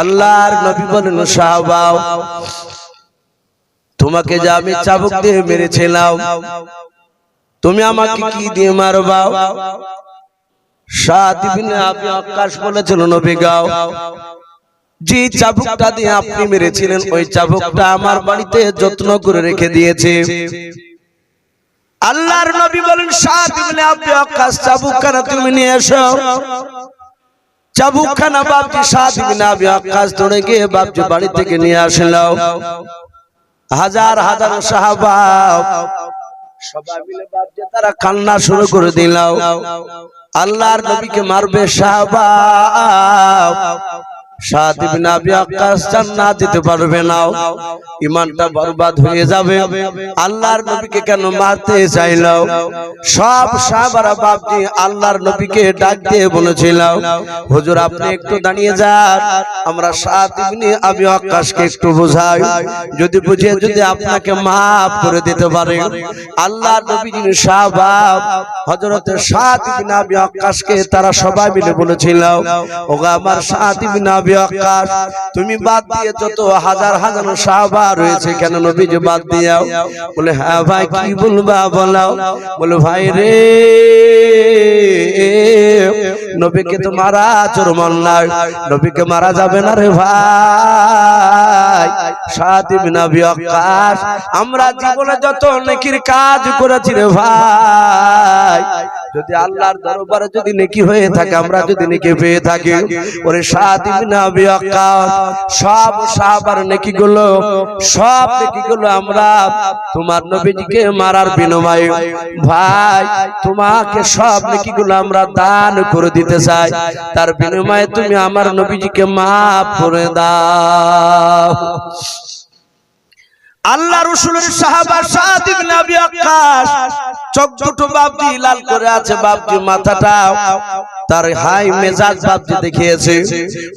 আল্লাহর নবী বলেন, সাহাবাও, তোমাকে যে আমি চাবুক দিয়ে মেরেছিলাম, তুমি আমাকে কি দিয়ে মারবা? সাত আবি আকাশ বলেছিল, নবী গাও যে চাবুকটা দিয়ে আপনি মেরেছিলেন, ওই চাবুকটা আমার বাড়িতে যত্ন করে রেখে দিয়েছে। আল্লাহর নবী বলেন, সাত আবি আকাশ চাবুকখানা তুমি নিয়ে এসো? চাবুকখানা বাপজি সাদিক না আমি আকাশ ধরে গিয়ে বাপজি বাড়ি থেকে নিয়ে আসলো। হাজার হাজার সাহাবা সবাই মিলে বাপজি তারা কান্না শুরু করে দিলাও আল্লাহর নবীকে মারবে সাহাবা হুজুর, আপনি একটু দাঁড়িয়ে যান। আমরা সাত ইবনে আবি একটু বোঝাই। যদি বুঝে, যদি আপনাকে মাফ করে দিতে পারে। আল্লাহর নবী যিনি সাহাবা, হযরতে সাত ইবনে আবি আকাশকে তারা সবাই মিলে বলেছিল, ওগো, আমার ইবনে আবি আকাশ, তুমি বাদ দিয়ে যত হাজার হাজার সাহাবা রয়েছে, কেন নবীজি বাদ দিয়াও? বলে হ্যাঁ ভাই, কি বলবা বলাও? বলে, ভাই রে, নবীকে তো মারা চোর মান্নার নবীকে মারা যাবে না রে ভাই। সাত ইবনে আবি আকাশ, আমরা জীবনে যত নেকির কাজ করেছি রে ভাই যদি আল্লাহর দরবারে যদি নেকি হয়ে থাকে, আমরা যদি নেকি পেয়ে থাকি, ওরে সাত ইবনে আবি আকাশ সব সাহাবার নেকি গুলো সব নেকি গুলো আমরা তোমার নবীজিকে মারার বিনিময়ে, ভাই, তোমাকে সব নেকি গুলো আমরা দান করে দিতে চাই। তার বিনিময়ে তুমি আমার নবীজিকে মাফ করে দাও। আল্লাহ রসুলের সাহাবা সাদ ইবনে আবি আক্কাস চোখ দুটো বাপজি লাল করে আছে বাপজি মাথাটা, তার হাই মেজাজ বাপজি দেখিয়েছে,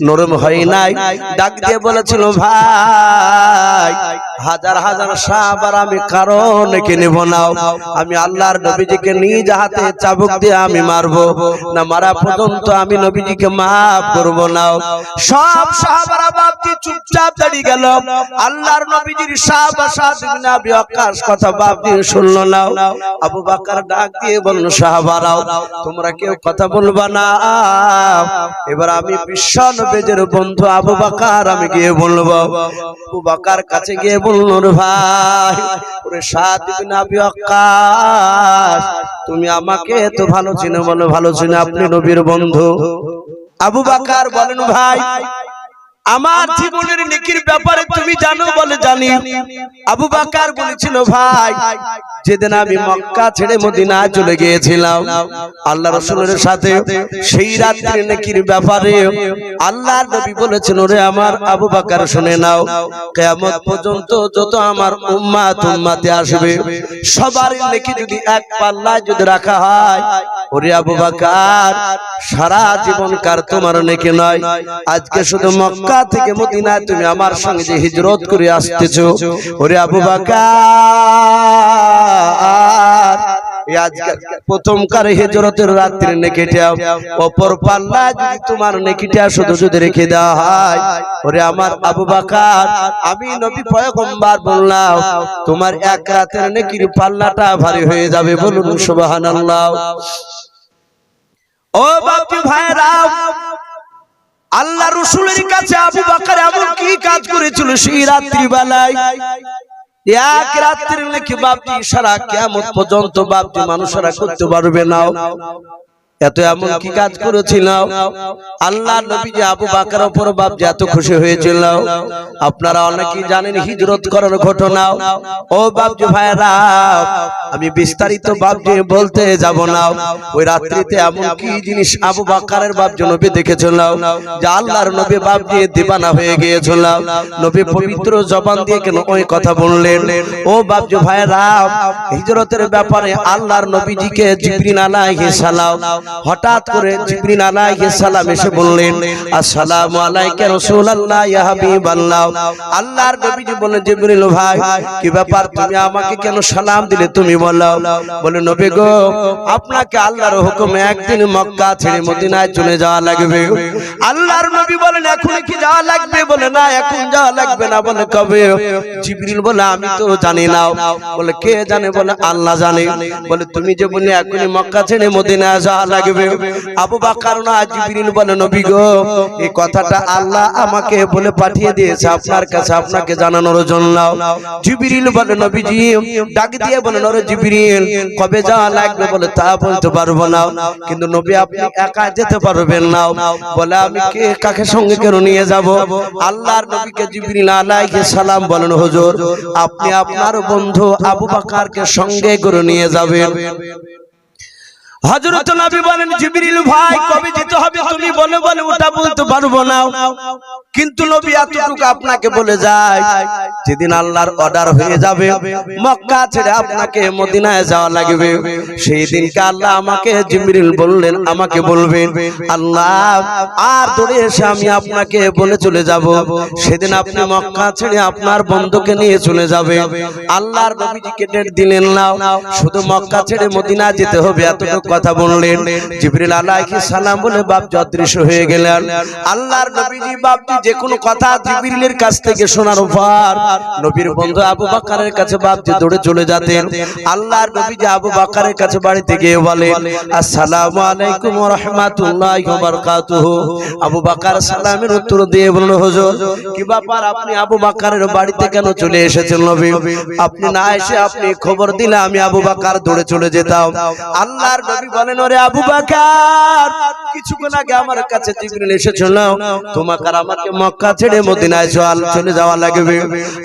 নরম হয় নাই। ডাক দিয়ে বলেছিল, ভাই, হাজার হাজার সাহাবার আমি কারণ কে নেব নাও আমি আল্লাহর নবীজিকে নিজ হাতে চাবুক দিয়ে আমি মারবো। না, মারা পর্যন্ত আমি নবীজিকে মাফ করব নাও সব সাহাবারা বাপজি চুপচাপ দাঁড়িয়ে গেল। আল্লাহর নবীজির সাহাবা ইবনে আবি ওয়াক্কাস কথা বাপজি শুনলো না। আবু বকর ডাক দিয়ে বলল, সাহাবারাও, তোমরা কেউ কথা বলবা না। এবার আমি বিশ্ব নবীজির বন্ধু আবু বকর, আমি গিয়ে বলব। আবু বকর কাছে গিয়ে বলল ভাই, ওরে ইবনে আবি ওয়াক্কাস, তুমি আমাকে এত ভালো চিনো বলো, ভালো চিনো আপনি নবীর বন্ধু। আবু বাকার বলেন, ভাই আমার জীবনের নেকির ব্যাপারে তুমি জানো বলে জানি। আবু বাকার বলেছিল ভাই যেদিন আমি মক্কা ছেড়ে মদিনায় চলে গিয়েছিলাম আল্লাহ রসুলের সাথে সেই রাত্রি নেকির ব্যাপারে আল্লাহর নবী বলেছেন ওরে আমার আবু বাকার শুনে নাও কেয়ামত পর্যন্ত যত আমার উম্মা উম্মাতে আসবে সবার নেকি যদি এক পাল্লায় যদি রাখা হয় ওরে আবু বাকার সারা জীবনকার তোমার নেকি নয় আজকে শুধু মক্কা থেকে মদিনায় তুমি আমার সঙ্গে যে হিজরত করে আসতেছো, ওরে আবু বাকার। তোমার আমি নবী তোমার এক রাতের নেকির পাল্লাটা ভারী হয়ে যাবে বলুন সুবহানাল্লাহ। ও বাপু ভাইরা আল্লাহ রসুলের কাছে আবু বাকার এমন কি কাজ করেছিল সেই রাত্রি বেলায় এক রাত্রির নাকি বাপজি সারা কেমন পর্যন্ত বাপটি মানুষেরা করতে পারবে না। এত এমন কি কাজ করেছিল আল্লাহ নবী যে আবু বাকার উপর বাপ যে এত খুশি হয়েছিল। আপনারা অনেকেই জানেন হিজরত করার ঘটনা। ও বাপজি ভাইরা আমি বিস্তারিত বাপ বাপজি বলতে যাব না। ওই রাত্রিতে এমন কি জিনিস আবু বাকারের বাপজি নবী দেখেছিল, যে আল্লাহর নবী বাপজি দিবানা হয়ে গিয়েছিল। নবী পবিত্র জবান দিয়ে কেন ওই কথা বললেন? ও বাপজি ভাইরা হিজরতের ব্যাপারে আল্লাহর নবীজিকে জিবরিল আলাইহিস সালাম হঠাৎ করে জিবরিল আলাইহিস সালাম এসে বললেন আসসালামু আলাইকা রাসূলুল্লাহ ইয়া হাবিবাল্লাহ। আল্লাহর নবীজি বললেন জিবরিল ভাই কি ব্যাপার? তুমি আমাকে কেন সালাম দিলে তুমি বলো। বলে নবী গো আপনাকে আল্লাহর হুকুমে একদিন মক্কা ছেড়ে মদিনায় চলে যাওয়া লাগবে। আল্লাহর নবী বলেন এখন কি যাওয়া লাগবে? বলে না এখন যাওয়া লাগবে না বলে কবে? জিবরিল বলে আমি তো জানি না বলে কে জানে? বলে আল্লাহ জানে। বলে তুমি যে বলে এখনই মক্কা ছেড়ে মদিনা যাওয়া লাগবে। আবু বাকার না জিবরিল বলে, নবী গো, এই কথাটা আল্লাহ আমাকে বলে পাঠিয়ে দিয়েছে। আপনার কাছে আপনাকে জানানোর জন্য। জিবরিল বলে, নবীজি, ডাক দিয়ে বলে, নরে জিবরিল, কবে যাওয়া লাগবে বলে তা বলতে পারব না। কিন্তু নবী, আপনি একা যেতে পারবেন না। বলে, আমি কে, কাকে সঙ্গে কেন নিয়ে যাব? আল্লাহর নবীকে জিবরিল আলাইহিস সালাম বলেন, হুজুর, আপনি আপনার বন্ধু আবু বাকারকে সঙ্গে করে নিয়ে যাবেন। হযরত নবী বলেন, জিবরিল ভাই, কবে যেতে হবে তুমি বলে বলে ওটা বলতে পারব না। কিন্তু নবী এতটুকু আপনাকে বলে যায়, যেদিন আল্লাহর অর্ডার হয়ে যাবে, মক্কা ছেড়ে আপনাকে মদিনায় যাওয়া লাগবে। সেই দিনকে আল্লাহ আমাকে জিবরিল বললেন, আমাকে বলবেন, আল্লাহ, আর দৌড়ে এসে আমি আপনাকে বলে চলে যাব। সেদিন আপনি মক্কা ছেড়ে আপনার বন্ধুকে নিয়ে চলে যাবে। আল্লাহর নবীজিকে ডেট দিলেন না, শুধু মক্কা ছেড়ে মদিনা যেতে হবে এতটুকু কথা বললেন। জিবরিল আলাইহিস সালাম বলে বাপ অদৃশ্য হয়ে গেলেন। আল্লাহর নবীজি বাপজি যে কোনো কথা জিবরিলের কাছ থেকে শোনার পর নবীর বন্ধু আবু বকরের কাছে বাপজি দৌড়ে চলে যেতেন, আল্লাহর নবীজি আবু বকরের কাছে বাড়িতে গিয়ে বলে আসসালামু আলাইকুম ওয়া রাহমাতুল্লাহি ওয়া বারাকাতুহু। আবু বকর সালামের উত্তর দিয়ে বলল, হুজুর, কি ব্যাপার? আপনি আবু বকরের বাড়িতে কেন চলে এসেছেন নবী? আপনি না এসে আপনি খবর দিলে আমি আবু বকর দৌড়ে চলে যেতাম। আল্লাহর নবী বলেন, ওরে আবু বকর কিছুক্ষণ আগে আমার কাছে জিবরিল এসেছিল। তোমাকে আর আমাকে মক্কা ছেড়ে মদিনায় চল চলে যাওয়া লাগবে।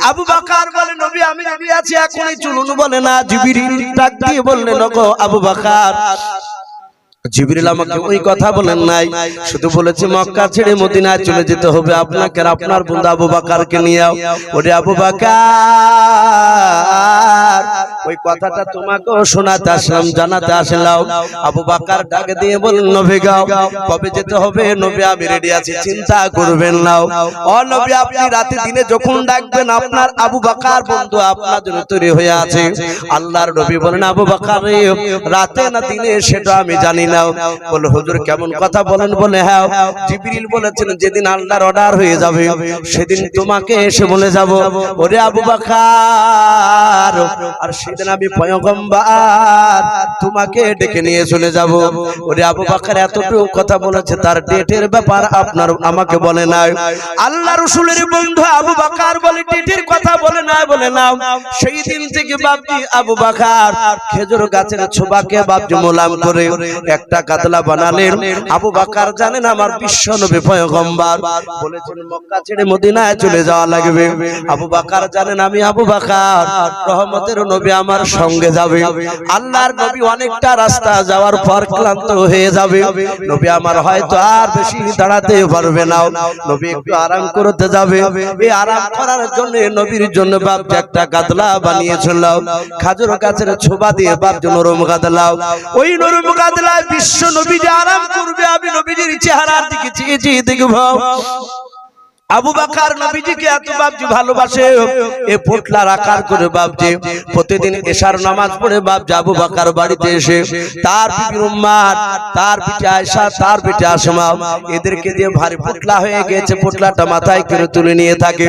আবু বাকার বলে নবী আমি নবী আছি এখনই চলুন বলে না জিবরিল ডাক দিয়ে বললেন ওগো আবু বকর আমাকে ওই কথা বলেন নাই। শুধু বলেছে, মক্কা ছেড়ে মদিনায় চলে যেতে হবে। আপনাকে আর আপনার বন্ধু আবু বাকারকে নিয়ে ওরে আবু বাকার, ওই কথাটা তোমাকেও শোনাতে আসলাম, জানাতে আসলাম। আবু বাকার ডাক দিয়ে বলেন, নবী গাও কবে যেতে হবে? নবী, আমি রেডি আছি, চিন্তা করবেন না। ও নবী, আপনি রাতে দিনে যখন ডাকবেন, আপনার আবু বাকার বন্ধু আপনার জন্য তৈরি হয়ে আছে। আল্লাহর নবী বলেন, আবু বাকার, রাতে না দিনে সেটা আমি জানি না। বলে হুজুর, কেমন কথা বলেন বলে হ্যাঁ জিবরিল বলেছেন, যেদিন আল্লাহর অর্ডার হয়ে যাবে, সেদিন তোমাকে এসে বলে যাব। ওরে আবু বাকার, আর সেদিন আমি পয়গম্বর তোমাকে ডেকে নিয়ে চলে যাব। ওরে আবু বাকার এতটুকু কথা বলেছে, তার ডেটের ব্যাপার আপনার আমাকে বলে নাই। আল্লাহ রসুলের বন্ধু আবু বাকার বলে, ডেটের কথা বলে নাই বলে না সেই দিন থেকে বাপজি আবু বাকার খেজুর গাছের ছোবাকে বাপজি মোলাম করে একটা কাতলা বানালেন। আবু বাকার জানেন আমার বিশ্ব নবী পয়গম্বর। বলেছেন, মক্কা ছেড়ে মদিনায় চলে যাওয়া লাগবে। আবু বাকার জানেন, আমি আবু বাকার। রহমতের নবী আমার সঙ্গে যাবে। আল্লাহর নবী অনেকটা রাস্তা যাওয়ার পর ক্লান্ত হয়ে যাবে। নবী আমার হয়তো আর বেশি দাঁড়াতে পারবে না। নবী একটু আরাম করতে যাবে। এই আরাম করার জন্য নবীর জন্য বাপ একটা কাতলা বানিয়েছিল খাজুর গাছের ছোবা দিয়ে বাপ যে নরম কাতলা ওই নরম কাতলায় বিশ্ব নবী যে আরাম করবে আমি নবীজির চেহারার দিকে চেয়ে চেয়ে দেখব। আবু বাকার নবীজিকে এত ভালোবাসে, এ পোটলার আকার করে প্রতিদিন এশার নামাজ পড়ে আবু বাকার বাড়িতে এসে, তার তার পিঠে আয়সা তার পিঠে আসমা, এদেরকে দিয়ে ভারী পোটলা হয়ে গেছে, পোটলাটা মাথায় করে তুলে নিয়ে থাকে।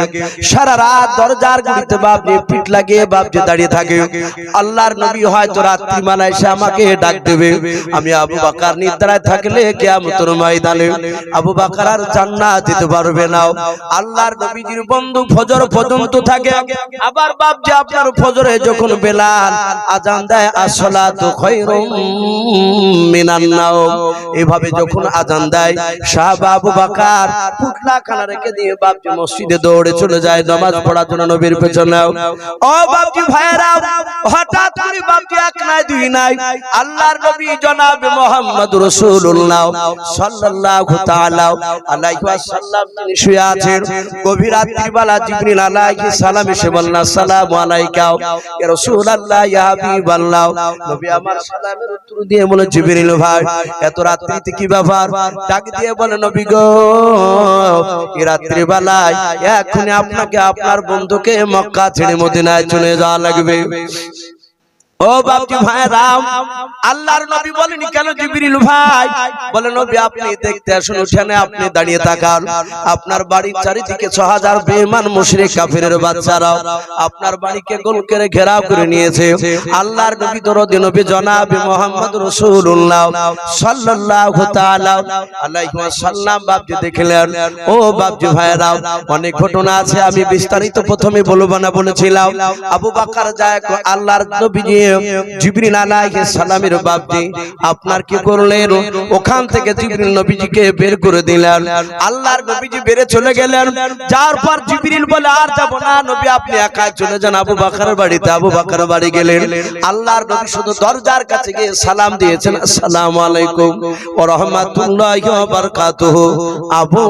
সারা রাত দরজার গুড়িতে বাপজি পিঠ লাগিয়ে দাঁড়িয়ে থাকে। আল্লাহর নবী হয়তো রাত্রি মালা এসে আমাকে ডাক দেবে। আমি আবু বাকার নিদ্রায় থাকলে কেয়ামতের ময়দানে আবু বাকার আর জান্নাত যেতে পারবে না। আল্লাহর নবীজির বন্ধু ফজর পর্যন্ত থাকে। আবার বাপ যে আপনার ফজরে যখন বেলাল আজান দেয়, আসসালাতু খায়রুম মিনান নাওম। এভাবে যখন আজান দেয়, সাহাবা আবু বকর পুটলা খানা রেখে দিয়ে বাপ যে মসজিদে দৌড়ে চলে যায়, নামাজ পড়ার জন্য নবীর পেছনে ও বাপজি ভাইয়েরা, হঠাৎ করে বাপজি এক নাই, দুই নাই। আল্লাহর নবী জনাব মোহাম্মদ রাসূলুল্লাহ সাল্লাল্লাহু তাআলা আলাইহি ওয়াসাল্লাম তিনি শুয়ে আছেন। গভীর রাত্রি বেলা জিবরিল আলাইহিস সালাম এসে বললেন, আসসালামু আলাইকা ইয়া রাসূলুল্লাহ, ইয়া হাবিবাল্লাহ। নবী আমার সালামের উত্তর দিয়ে বলে, জিবরিল ভাই, এত রাত্রিতে কি ব্যাপার? ডাক দিয়ে বলে, নবী গো, এই রাত্রি বেলায় এখনই আপনাকে, আপনার বন্ধুকে মক্কা ছেড়ে মদিনায় চলে যাওয়া লাগবে। ও বাপজি ভাই, রাম, আল্লাহর নবী বলেনি কেন জিবরিল ভাই? বলে, নবী, আপনি দেখতে আসুন, উঠানে আপনি দাঁড়িয়ে তাকান আপনার বাড়ির চারিদিকে ছ হাজার বেমান মুশরিক কাফিরের বাচ্চারা আপনার বাড়িকে গোল করে ঘেরাও করে নিয়েছে। আল্লাহর নবী দরদি নবী জনাব মোহাম্মদ রাসূলুল্লাহ সাল্লাল্লাহু তাআলা আলাইহি ওয়াসাল্লাম। বাপজি দেখলেন, ও বাপজি ভাইরা অনেক ঘটনা আছে, আমি বিস্তারিত প্রথমে বলব না বলেছিলাম। আবু বকর যায়, আল্লাহর নবী জিবরিল আলাইহিস সালামের বাপজি আপনার কি করলেন? ওখান থেকে নবীজিকে বের করে দিলেন। আল্লাহর নবীজি চলে গেলেন। যার পর বলে, আর যাব না নবী, আপনি একাই চলে যান। আবু বকরের বাড়িতে আবু বাড়ি গেলেন। আল্লাহর নবী শুধু দরজার কাছে গিয়ে সালাম দিয়েছেন। আসসালামু আলাইকুম ওয়া রাহমাতুল্লাহি ওয়া বারাকাতুহু। আবু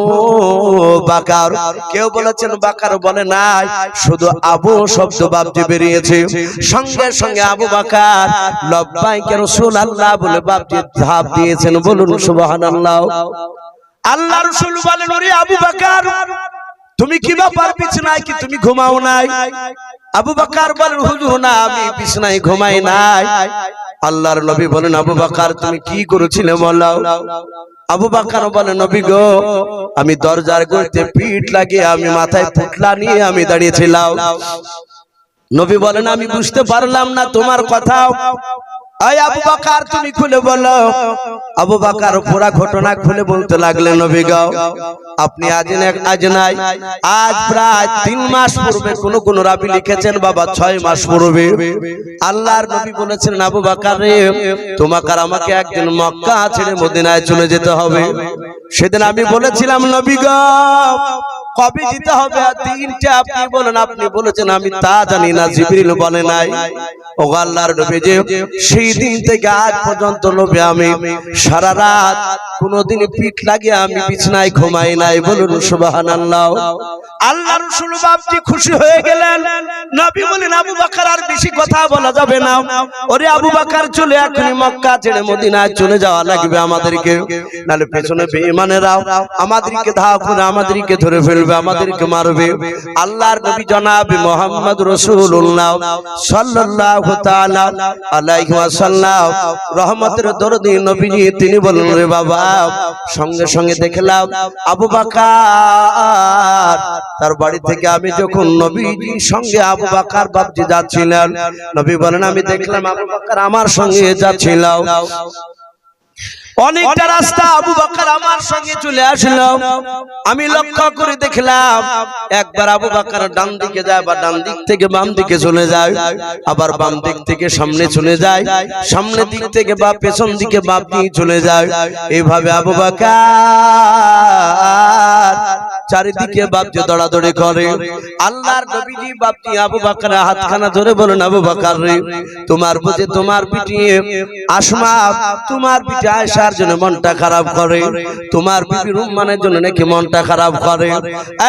বকর, কেউ বলেছেন, বকর বলে নাই, শুধু আবু শব্দ বাপজি বেরিয়েছে। সঙ্গে সঙ্গে আবু বকর, লব্বাইক রাসূলুল্লাহ বলে ধাপ দিয়েছেন। বলুন, সুবহানাল্লাহ। আল্লাহ রাসূল বলেন, ওরে আবু বকর, তুমি কি ব্যাপার বিছানায় কি তুমি ঘুমাও নাই? আবু বকর বলেন, হুজুর, না, আমি বিছানায় ঘুমাই নাই। আল্লাহর নবী বলেন, আবু বকর, তুমি কি করেছিলে বলো? আবু বাকার বলে নবী গো, আমি দরজার গড়তে পিঠ লাগিয়ে, আমি মাথায় পুটলা নিয়ে আমি দাঁড়িয়েছিলাম। নবী বলেন আমি বুঝতে পারলাম না তোমার কথা। আবু তুমি খুলে বলো। আবু ঘটনা খুলে বলতে আপনি আজ আজ নাই। আজ প্রায় তিন মাস পূর্বে কোন কোন লিখেছেন, বাবা, ছয় মাস পূর্বে। আল্লাহর নবী বলেছেন, আবু বাকার রে, তোমাকে আর আমাকে একদিন মক্কা ছেড়ে মদিনায় চলে যেতে হবে। সেদিন আমি বলেছিলাম, নবী গাও কবে দিতে হবে? দিনটা আপনি বলেন, আপনি বলেছেন, আমি তা জানি না, জিবরিল বলে নাই। ও আল্লাহর নবী যে, সেই দিন থেকে আজ পর্যন্ত নবী আমি সারা রাত কোনদিন পিঠ লাগিয়ে আমি বিছনায় ঘুমাই নাই। বলুন সুবহানাল্লাহ। আল্লাহ রাসূল বাপজি খুশি হয়ে গেলেন। নবী বলেন আবু আর বেশি কথা বলা যাবে না। ওরে আবু চলে এখনই মক্কা ছেড়ে মদিনায় চলে যাওয়া লাগবে আমাদেরকে। নালে পেছনে আমাদেরকে ধাও করে আমাদেরকে ধরে ফেলবে, আমাদেরকে মারবে। আল্লাহর নবী জনাব মুহাম্মদ রাসূলুল্লাহ সাল্লাল্লাহু তাআলা আলাইহি ওয়াসাল্লাম রহমতের দরদি নবীজি তিনি বললেন, রে বাবা, সঙ্গে সঙ্গে দেখলাম আবু বাকার। তার বাড়ি থেকে আমি যখন নবীজির সঙ্গে আবু বাকার বাপজি যাচ্ছিলেন, নবী বলেন, আমি দেখলাম আবু বাকার আমার সঙ্গে যাচ্ছিলাম অনেকটা রাস্তা আবু বকর আমার সঙ্গে চলে আসলো। আমি লক্ষ্য করে দেখলাম একবার আবু বকর ডান দিকে যায় বা ডান দিক থেকে বাম দিকে চলে যায় আবার বাম দিক থেকে সামনে চলে যায় সামনে দিক থেকে বা পেছন দিকে বাম দিকে চলে যায়। এইভাবে আবু বকর চারিদিকে বাপজি দৌড়াদৌড়ি করে। আল্লাহর নবীজি বাপজি আবু বকর হাতখানা ধরে বলেন আবু বকর রে তোমার বুঝে তোমার পিটিয়ে আসমা তোমার পিঠে আসার জন্য মনটা খারাপ করে। তোমার বিবি রুম্মানের জন্য নাকি মনটা খারাপ করে।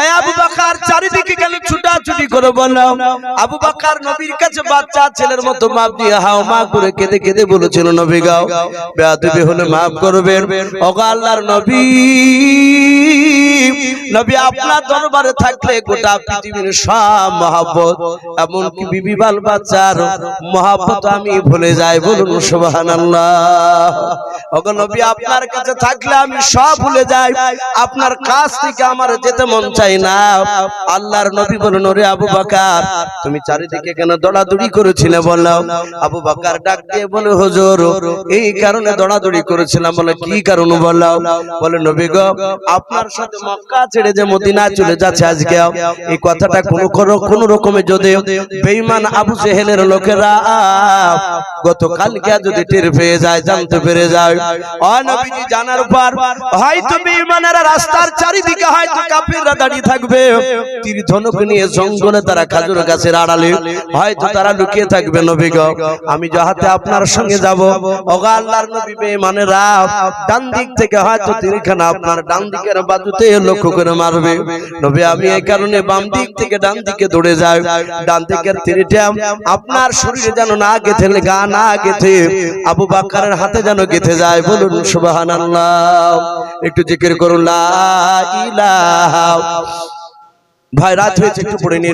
এই আবু বকর চারিদিকে গেল ছুটাছুটি করে বলল, আবু বকর নবীর কাছে বাচ্চা ছেলের মতো মাপ দিয়ে হাও মা করে কেঁদে কেঁদে বলেছিল, নবী গাও বেয়াদবি হলে মাফ করবেন। ওগো আল্লাহর নবী নবী আপনার দরবারে থাকলে গোটা পৃথিবীর সব মহাব্বত, এমনকি বিবি বাল বাচ্চার মহাব্বত আমি ভুলে যাই, বলুন সুবহানাল্লাহ। ওগো নবী আপনার কাছে থাকলে আমি সব ভুলে যাই। আপনার কাছ থেকে আমার যেতে মন চাই না। আল্লাহর নবী বলুন, ওরে আবু বকর, তুমি চারিদিকে কেন দৌড়াদৌড়ি করেছিলে বললাম আবু বকর ডাক দিয়ে বলে, হুজুর, এই কারণে দৌড়াদৌড়ি করেছিলাম বলে কি কারণ বললাম বলে, নবী গো, আপনার সাথে মক্কা ছেড়ে যে মদিনা চলে যাচ্ছে আজকে, এই কথাটা কোন কোন রকমে যদি বেঈমান আবু জেহেলের লোকেরা গতকালকে যদি টের পেয়ে যায়, জানতে পেরে যায় ও নবীজি জানার পর হয়তো রাস্তার চারিদিকে হয়তো দাঁড়িয়ে থাকবে। তীর ধনুক নিয়ে জঙ্গলে তারা খাজুর গাছের আড়ালে হয়তো তারা লুকিয়ে থাকবে আমি যাহাতে আপনার সঙ্গে যাব, ওগা নবী বেঈমানেরা, ডান দিক থেকে হয়তো তীরখানা আপনার ডান দিকের বাজুতে লক্ষ্য করে মারবে। নবী, আমি এই কারণে বাম দিক থেকে ডান দিকে দৌড়ে যাই। ডান দিকের তীরটা আপনার শরীরে যেন না গেথে, গা না গেথে, আবু বাক্কারের হাতে যেন গেথে যায়। বলুন সুবহানাল্লাহ। একটু জিকির করুন ভাই, রাত হয়েছে, একটু পড়ে নি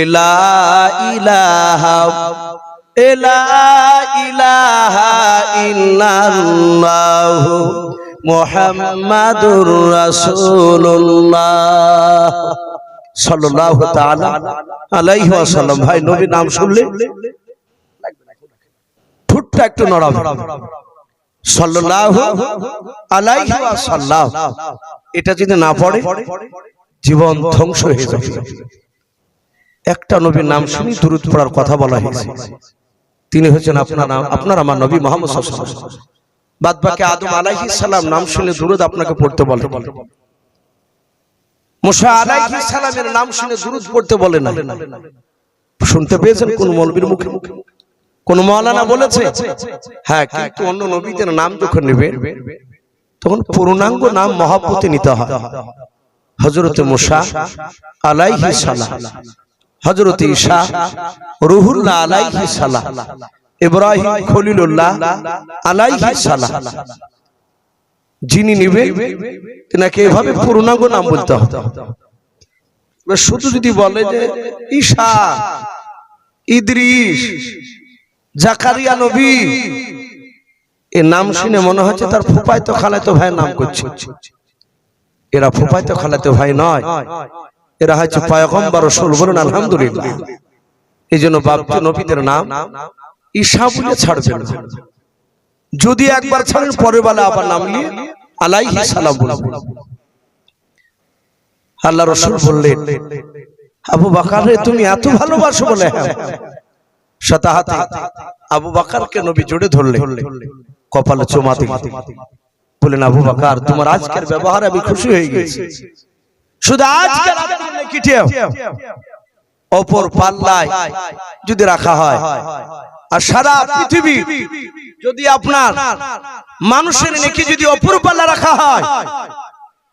এলা ইলাহা। এলা ইলাহা ইল্লাল্লাহু মুহাম্মাদুর রাসূলুল্লাহ। ভাই নবী নাম শুনলে? ঠুটটা একটু নড়াবে সাল্লাল্লাহু এটা যদি না পড়ে, জীবন ধ্বংস হয়ে যাবে। একটা নবীর নাম শুনি দুরুদ পড়ার কথা বলা হয়েছে। তিনি হচ্ছেন আপনার আপনার আমার নবী মোহাম্মদ সাল্লাল্লাহু আলাইহি ওয়াসাল্লাম। বাদ বাকি আদম আলাইহিস সালাম নাম শুনে দুরুদ আপনাকে পড়তে বলে। মুসা আলাইহিস সালামের নাম শুনে দুরুদ পড়তে বলে না শুনতে পেয়েছেন কোন মৌলবীর মুখে? কোন মৌলানা বলেছে? হ্যাঁ কিন্তু অন্য নবীদের নাম যখন নেবে তখন পূর্ণাঙ্গ নাম মহাপতি নিতে হয়। হজরত মুসা আলাইহি সালাম। হজরত ঈসা রুহুল্লাহ আলাইহি সালাম। ইব্রাহিম খলিলুল্লাহ আলাইহি সালাম। যিনি নিবে তেনাকে এভাবে পূর্ণাঙ্গ নাম বলতে হবে। শুধু যদি বলে যে ঈশা ইদ্রিস জাকারিয়া নবী এ নাম শুনে মনে হচ্ছে তার খালাতো ভাইয়ের নাম করছে। এরা ফুপাইতো খালাতো ভাই নয়। এরা হচ্ছে পয়গম্বর রসুল বলুন আলহামদুলিল্লাহ। এই জন্য বাপকে নবীদের নাম ঈশা বলে ছাড়বেন যদি একবার ছাড়েন পরের বেলা আবার নাম নিয়ে আলাইহি সালাম আল্লাহ রসুল বললেন আবু বাকার রে তুমি এত ভালোবাসো বলে হ্যাঁ। শতাহাতে আবু বাকারকে নবী জোড়ে ধরলে কপালে চুমা দিলেন বলেন আবু বাকার তোমার আজকের ব্যবহার আমি খুশি হয়ে গেছি শুধু আজকে অপর পাল্লায় যদি রাখা হয়। আর সারা পৃথিবী যদি আপনার মানুষের নেকি যদি অপর পাল্লা রাখা হয়,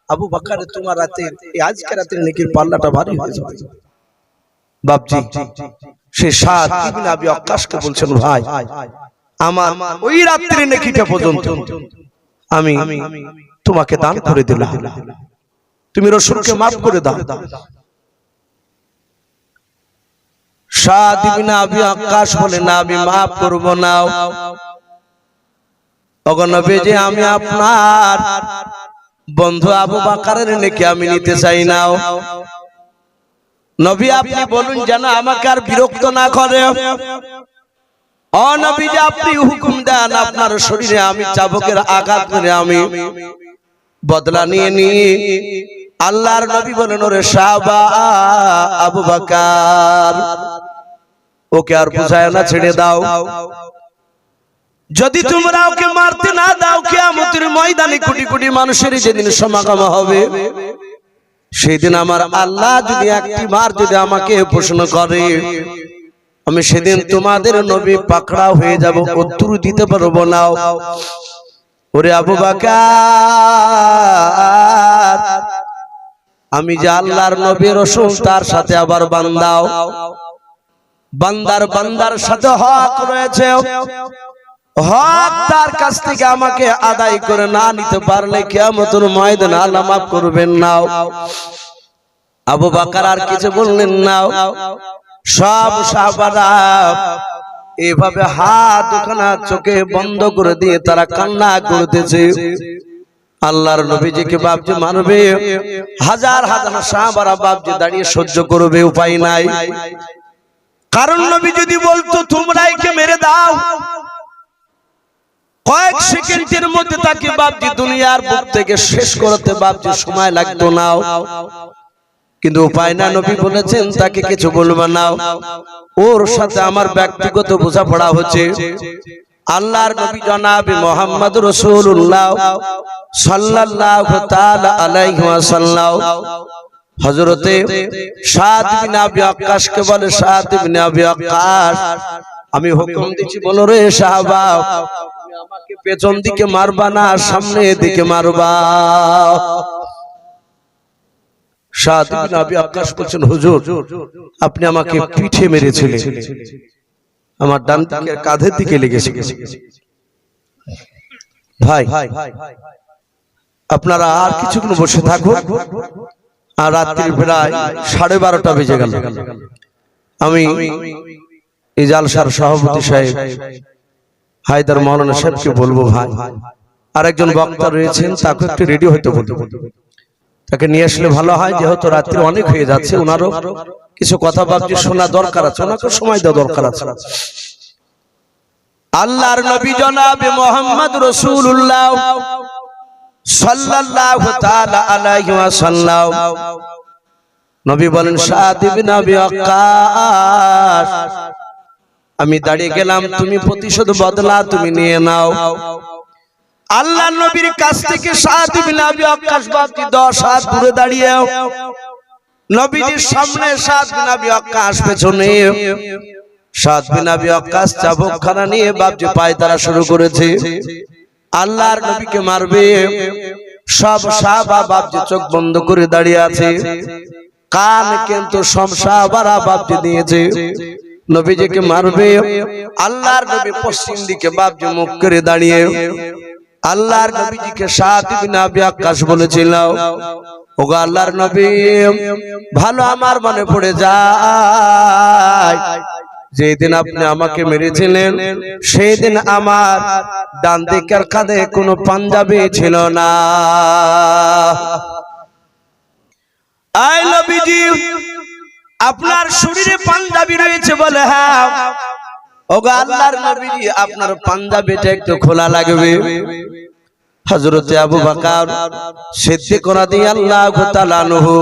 আবু বাকারে, তোমার রাতে আজকে রাতের নেকির পাল্লাটা ভারী হয়ে যাবে। বাপজি, সে বলছেন, ভাই, আমার ওই রাত্রির নেকিটা পর্যন্ত আমি তোমাকে দান করে দিলাম। তুমি রসুলকে মাফ করে দাও। আবি আক্কাশ বলে, না, আমি মাফ করব না। অগনবে যে আমি আপনার বন্ধু আবু বাকারের আমি নিতে চাই না। নবী, আপনি বলুন যেন আমাকে আর বিরক্ত না করে। অনবী যে আপনি হুকুম দেন আপনার শরীরে আমি চাবকের আঘাত করে আমি বদলা নিয়ে নিয়ে আল্লাহর নবী বলেন, ওরে সাবা আবু বাকার ওকে আর বুঝায় না ছেড়ে দাও। যদি তোমরা ওকে মারতে না দাও কিয়ামতের ময়দানে কোটি কোটি মানুষের যেদিন সমাগম হবে সেদিন আমার আল্লাহ যদি একটি বার যদি আমাকে প্রশ্ন করে আমি সেদিন তোমাদের নবী পাকড়া হয়ে যাব উত্তর দিতে পারব না। ওরে আবু বাকার আমি যে আল্লাহর নবী রসুল তার সাথে আবার বান্দাও। বান্দার বান্দার সাথে হক রয়েছে। হক তার কাছ থেকে আমাকে আদায় করে না নিতে পারলে কেমন ময়দান আল্লাহ মাফ করবেন নাও আবু বাকার আর কিছু বললেন না। সব সাহাবারা এভাবে হাত ওখানা চোখে বন্ধ করে দিয়ে তারা কান্না করতেছে। আল্লাহর নবীজিকে বাপজি মানবে। হাজার হাজার সাহাবারা বাপজি দাঁড়িয়ে সহ্য করবে, উপায় নাই। কারণ নবী যদি বলতো তোমরা একে মেরে দাও। কয়েক সেকেন্ডের মধ্যে তাকে বাপজি দুনিয়ার বুক থেকে শেষ করতে বাপজি সময় লাগতো না কিন্তু উপায় না নবী বলেছেন তাকে কিছু বলবে না ওর সাথে আমার ব্যক্তিগত বোঝাপড়া হচ্ছে আল্লাহর নবী জনাবি মোহাম্মদ রসুল্লাহ সাল্লাল্লাহু তাআলা আলাইহি হযরতে সাদ বিন আবি আক্কাশকে বলে আবি আক্কাশ, আমি হুকুম দিচ্ছি, বলো রে সাহাবা আমাকে পেছন দিকে মারবা না সামনে দিকে মারবা। আপনি আমাকে পিঠে মেরেছিলেন। আমার ডান কাঁধের দিকে লেগেছে ভাই, আপনারা আর কিছুক্ষণ বসে থাকুন। আর রাত্রি প্রায় সাড়ে বারোটা বেজে গেল। আমি এই জালসার সভাপতি সাহেব হায়দার মৌলানা সাহেবকে বলব ভাই আর একজন বক্তা রয়েছেন তাকে একটু রেডি হইতে বলতে তাকে নিয়ে আসলে ভালো হয়, যেহেতু রাত্রি অনেক হয়ে যাচ্ছে ওনারও কিছু কথা ভাবছি শোনা দরকার আছে ওনাকে সময় দেওয়া দরকার আছে। আল্লাহর নবী জনাবে মোহাম্মদ রসুল্লাহ সাল্লাল্লাহু তাআলা আলাইহি ওয়াসাল্লাম। নবী বলেন, সাদ ইবনে আবি ওয়াক্কাস। আমি দাঁড়িয়ে গেলাম, তুমি প্রতিশোধ বদলা তুমি নিয়ে নাও। আল্লাহ নবীর কাছ থেকে সাদ ইবনে আবি ওয়াক্কাস বাপটি 10 হাত দূরে দাঁড়িয়ে নবীজির সামনে সাদ বিন আবি ওয়াক্কাস পেছনে। সাদ বিন আবি ওয়াক্কাস চাবুকখানা নিয়ে বাপজি পায়তারা শুরু করেছে। আল্লাহর নবীকে মারবে। সব সাহাবা বাপজি চোখ বন্ধ করে দাঁড়িয়ে আছে। কান কিন্তু সব সাহাবারা বাপজি দিয়েছে নবীজিকে মারবে। আল্লাহর নবী পশ্চিম দিকে বাপজি মুখ করে দাঁড়িয়ে। আল্লাহর নবীজিকে সাত বিন আকাশ বলেছিল, ওগো আল্লাহর নবী, ভালো আমার মনে পড়ে যায়। যেদিন আপনি আমাকে মেরেছিলেন সেই দিন আমার ডান দিকের কাঁধে কোনো পাঞ্জাবি ছিল না। আই নবীজি, আপনার শরীরে পাঞ্জাবি রয়েছে বলে হ্যাঁ। ওগো আল্লাহর নবীজি, আপনার পাঞ্জাবিটা একটু খোলা লাগবে। হযরতে আবু বকর সিদ্দিক রাদিয়াল্লাহু তাআলা আনহু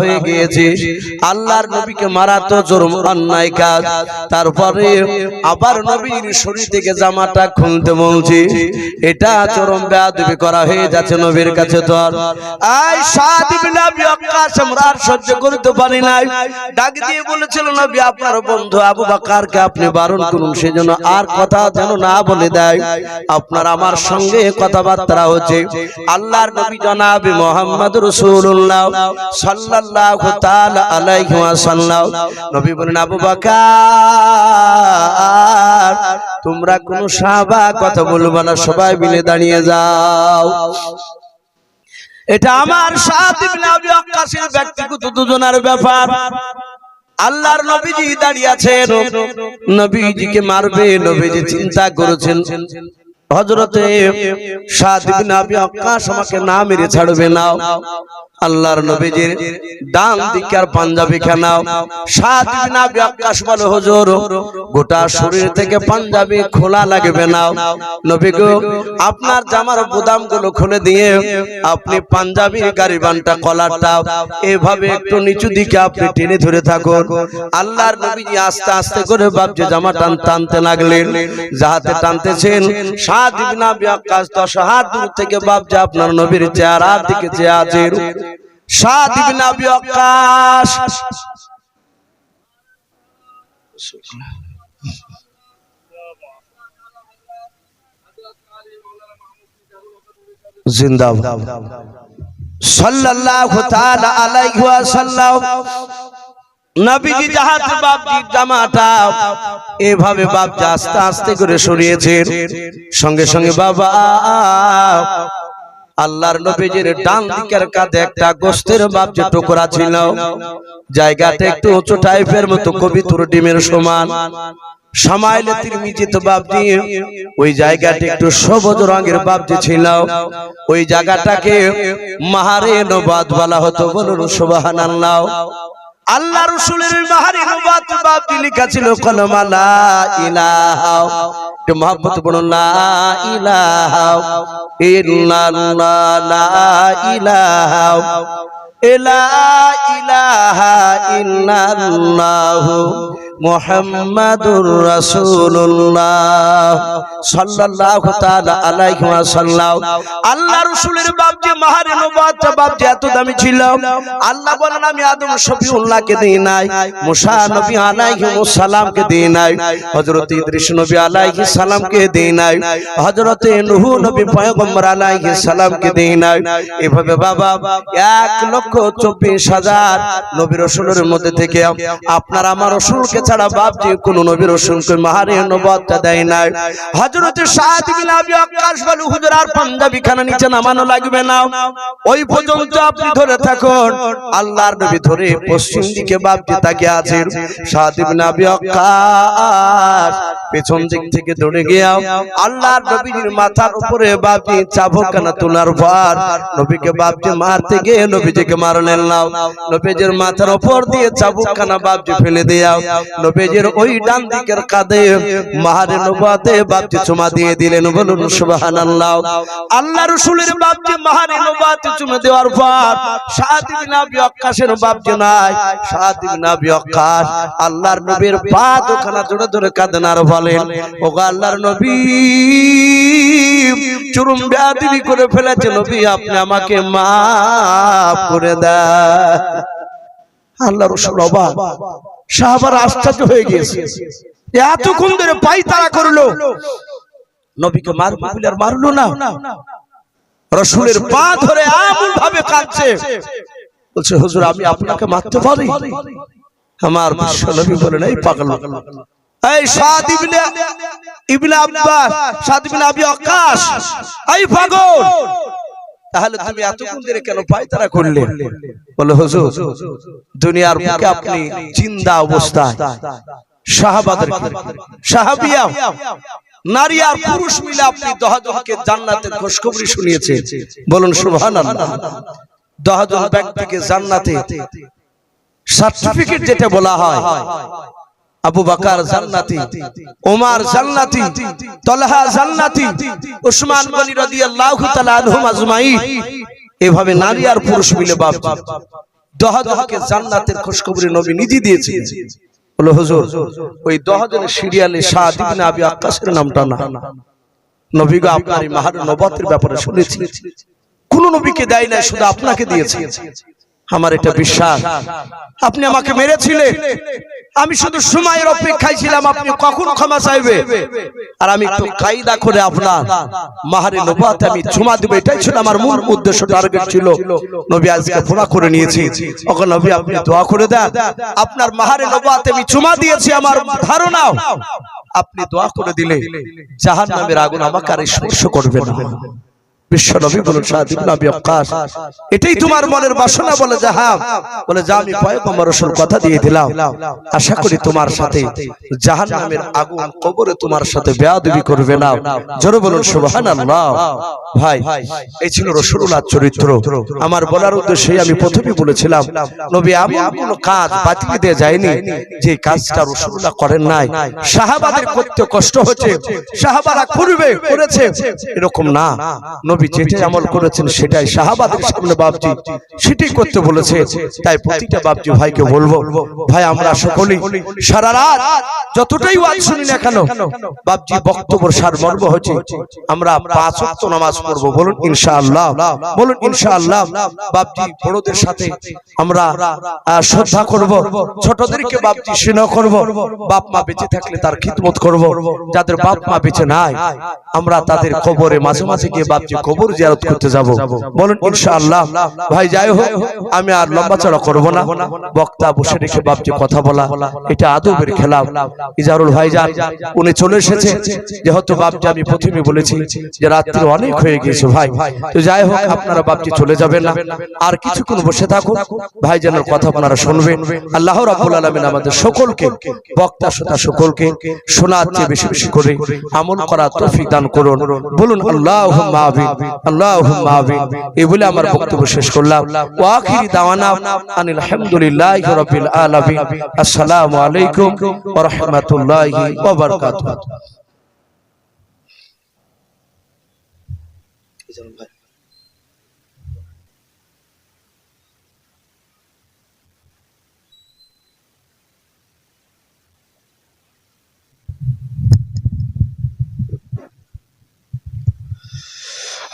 হয়ে আল্লাহর নবীকে তো তারপরে আবার নবীর শরীর থেকে জামাটা খুলতে বলছি, এটা চরম বেয়াদবি করা হয়ে যাচ্ছে নবীর কাছে আমরা আর সহ্য করতে পারি নাই। ডাক দিয়ে বলেছিল, নবী, আপনার বন্ধু আবু বকরকে আপনি বারণ করুন, সেজন্য আর কথা যেন না বলে দেয়। আপনার আমার সঙ্গে কথাবার্তা হচ্ছে, আল্লাহর নবী জনাবে মোহাম্মদ রাসূলুল্লাহ সাল্লাল্লাহু তাআলা আলাইহি ওয়াসাল্লাম। নবী বলেন আবু বকর, তোমরা কোন সাহাবা, কথা বলবে না, সবাই মিলে দাঁড়িয়ে যাও। এটা আমার সাথ ব্যক্তিগত দুজনের ব্যাপার। আল্লাহর নবীজি দাঁড়িয়ে আছেন। নবীজিকে মারবে, নবীজি চিন্তা করেছেন। হযরতে সাদ ইবনে আবি ওয়াক্কাস আমাকে না মেরে ছাড়বে না। আল্লাহর নবীজির ডান দিকের পাঞ্জাবি খানাও। ইবনে আবি ওয়াক্কাস বলে হুজুর গোটা শরীর থেকে পাঞ্জাবি খোলা লাগবে না নবী গো আপনার জামার বোদামগুলো খুলে দিয়ে আপনি পাঞ্জাবি গারিবানটা কলারটা এভাবে একটু নিচু দিকে আপনি টেনে ধরে থাকুন। আল্লাহর নবীজি আস্তে আস্তে করে বাপজি জামা টান টানতে লাগলেন যাহাতে টানতেছেন। সাত আবি ওয়াক্কাস দশ হাত দূর থেকে বাপজি আপনার নবীর চেহারার দিকে চেয়ে আছেন সাত ইবনে আবি ওয়াক্কাস। জিন্দাবাদ। সাল্লাল্লাহু তাআলা আলাইহি ওয়াসাল্লাম নবীজি জাহাজ বাপজি জামাটা এভাবে বাপজি আস্তে আস্তে করে সরিয়েছেন সঙ্গে সঙ্গে বাবা আল্লাহর নবীজির ডান দিকের কাঁধে একটা গোস্তের যে টুকরা ছিল। জায়গাটা একটু উঁচু টাইপের মতো কবিতুর ডিমের সমান। সামাইলে তিরমিজিত বাপজি ওই জায়গাটা একটু সবুজ রঙের বাপজি ছিল। ওই জায়গাটাকে মাহারে নবাদ বলা হতো বলুন সুবহানাল্লাহ। আল্লাহ রসুলের মাহারি নবাত বাপজি লেখা ছিল কলমা লা একটু মহব্বত বলুন, লা ইলাহা ইল্লাল্লাহ, লা ইলা ইলাহা ইল্লাল্লাহু। মুহাম্মাদুর রাসূলুল্লাহ সাল্লাল্লাহু তাআলা আলাইহি ওয়াসাল্লাম। আল্লাহ রাসূলের বাপ যে মাহারে নবুয়ত বাপ যে এত দামি ছিল, আল্লাহ বলেন, আমি আদম শফিউল্লাহকে দেই নাই, মুসা নবী আলাইহিস সালামকে দেই নাই, হযরত ইদ্রিস নবী আলাইহিস সালামকে দেই নাই, হযরত নূহ নবী পয়গম্বর আলাইহিস সালামকে দেই নাই। এভাবে বাবা, এক লক্ষ চব্বিশ হাজার নবী রসুলের মধ্যে থেকে আপনার আমার রসুলকে ছাড়া বাপজি কোন নবীর রসুলকে মাহারে দেয় বিন আবি ওয়াক্কাস বলে, হুজুর, আর পাঞ্জাবি খানা নিচে নামানো লাগবে না। ওই পর্যন্ত আপনি ধরে থাকুন। আল্লাহর নবী ধরে পশ্চিম দিকে ওয়াক্কাস পেছন দিক থেকে দৌড়ে গিয়া আল্লাহর নবীর মাথার উপরে বাপজি চাবুকখানা তোলার পর নবীকে বাপজি মারতে গিয়ে নবীজিকে মারলেন না। নবীজির মাথার উপর দিয়ে চাবুকখানা বাপজি ফেলে দেয়া। নবীজির ওই ডান দিকের কাঁধে মাহারে নবাতে বাপজি চুমা দিয়ে দিলেন বলুন সুবহানাল্লাহ। আল্লাহ রাসূলের বাপজি মাহারে নবাতে চুমা দেওয়ার পর সাদ বিন আবি ওয়াক্কাসের বাপজি নাই সাদ বিন আবি ওয়াক্কাস আল্লাহর নবীর পা দুখানা জোরে ধরে কাঁদেন আর বলেন ওগো আল্লাহর নবী চুরুম বেয়াদবি করে ফেলেছে নবী আপনি আমাকে মাফ করে দেন। আল্লাহ রসুল অবাক। সাহাবার আশ্চর্য হয়ে গিয়েছে। এতক্ষণ ধরে পাই তারা করল। নবীকে মারবো আর মারলো না। রসুলের পা ধরে এমন ভাবে কাঁদছে। বলছে, হুজুর, আমি আপনাকে মারতে পারি? আমার বিশ্ব নবী বলেন এই পাগল। এই সাদ ইবনে ইবনে আব্বাস, সাদ ইবনে আবি ওয়াক্কাস এই পাগল। তাহলে তুমি এতক্ষণ ধরে কেন পায়তারা করলে? বলে হুজুর দুনিয়ার বুকে আপনি জিন্দা অবস্থায়। সাহাবাদের সাহাবিয়া নারী আর পুরুষ মিলে আপনি দহজনকে জান্নাতের খুশখবরি শুনিয়েছে বলুন সুবহানাল্লাহ। দহজন ব্যক্তিকে জান্নাতে সার্টিফিকেট যেটা বলা হয় আবু বাকার জান্নাতি ওমার জান্নাতি তলহা জান্নাতি উসমান গনি রাদিয়াল্লাহু তাআলা আনহুম আজমাইন। এভাবে নারী আর পুরুষ মিলে বাপ দহজনকে জান্নাতের খুশখবরি নবী নিজে দিয়েছে বলে হুজুর ওই দহজনের সিরিয়ালে সাদ ইবনে আবি আক্কাসের নামটা না। নবী গো আপনার এই মাহার নবতের ব্যাপারে শুনেছি। কোন নবীকে দেয় না শুধু আপনাকে দিয়েছে। আমার এটা বিশ্বাস। আপনি আমাকে মেরেছিলেন আমি শুধু সময়ের অপেক্ষায় ছিলাম, আপনি কখন ক্ষমা চাইবে? আর আমি একটু কায়দা করে আপনার মাহারে নবাতে আমি চুমা দেবো, এটাই ছিল আমার মূল উদ্দেশ্য টার্গেট ছিল। নবী আজকে পুরা করে নিয়েছি। ওকে নবী, আপনি দোয়া করে দেন। আপনার মাহারে নবাতে আমি চুমা দিয়েছি, আমার ধারণা আপনি দোয়া করে দিলে জাহান নামের আগুন আমাকে আর স্পর্শ করবে না। বিশ্ব নবী বলুন সাদিক নবী আক্কাস এটাই তোমার মনের বাসনা বলে যাহা বলে যা আমি পয়গম্বর রাসূল কথা দিয়ে দিলাম। আশা করি তোমার সাথে জাহান্নামের আগুন কবরে তোমার সাথে বেয়াদবি করবে না। জোরে বলুন সুবহানাল্লাহ। ভাই এই ছিল রাসূলুল্লাহ চরিত্র। আমার বলার উদ্দেশ্যে আমি প্রথমেই বলেছিলাম নবী এমন কোন কাজ বাতিল দিয়ে যায়নি যে কাজটা রাসূলুল্লাহ করেন নাই। সাহাবাদের করতে কষ্ট হচ্ছে সাহাবারা করবে করেছে। এরকম না। নবী যেটা আমল করেছেন সেটাই সাহাবাদের সামনে বাপজি, সেটাই করতে বলেছে। তাই প্রতিটা বাপজি ভাইকে বলব, ভাই, আমরা সকলেই সারা রাত যতটাই ওয়াজ শুনি না কেন, বাপজি বক্তব্য সার মর্ম হচ্ছে, আমরা পাঁচ ওয়াক্ত নামাজ পড়ব। বলুন, ইনশাআল্লাহ বলুন, ইনশাআল্লাহ, বাপজি বড়দের সাথে আমরা শ্রদ্ধা করব, ছোটদেরকে বাপজি স্নেহ করব, বাপ মা বেঁচে থাকলে তার খিদমত করব। যাদের বাপ মা বেঁচে নাই, আমরা তাদের কবরে মাঝে মাঝে গিয়ে বাপজি কবর জিয়ারত করতে যাব। বলুন ইনশাআল্লাহ। ভাই যাই হোক আমি আর লম্বা চড়া করব না। বক্তা বসে রেখে বাপজি কথা বলা এটা আদবের খেলা ইজারুল ভাইজান উনি চলে এসেছে। যেহেতু বাপজি আমি প্রথমে বলেছি যে রাত্রি অনেক হয়ে গিয়েছে ভাই। তো যাই হোক আপনারা বাপজি চলে যাবেন না। আর কিছুক্ষণ বসে থাকুন। ভাইজানের কথা আপনারা শুনবেন। আল্লাহ রাব্বুল আলামিন আমাদের সকলকে বক্তা শ্রোতা সকলকে শোনার চেয়ে বেশি বেশি করে আমল করার তৌফিক দান করুন। বলুন আল্লাহুম্মা আমিন আল্লাহুম্মা আমিন। এই বলে আমার বক্তব্য শেষ করলাম। ওয়া আখিরি দাওয়ানা আনিল হামদুলিল্লাহি রাব্বিল আলামিন। আসসালামু আলাইকুম ওয়া রাহমাতুল্লাহি ওয়া বারাকাতুহু।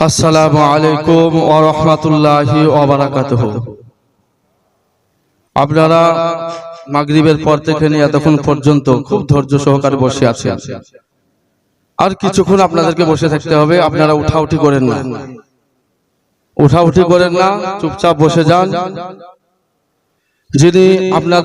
আসসালামু আলাইকুম ওয়া রাহমাতুল্লাহি ওয়া বারাকাতুহু। আপনারা মাগরিবের পর থেকে নিয়ে এতক্ষণ পর্যন্ত খুব ধৈর্য সহকারে বসে আছেন। আর কিছুক্ষণ আপনাদেরকে বসে থাকতে হবে, আপনারা উঠাউঠি করেন না। উঠাউঠি করেন না, চুপচাপ বসে যান। যিনি আপনাদের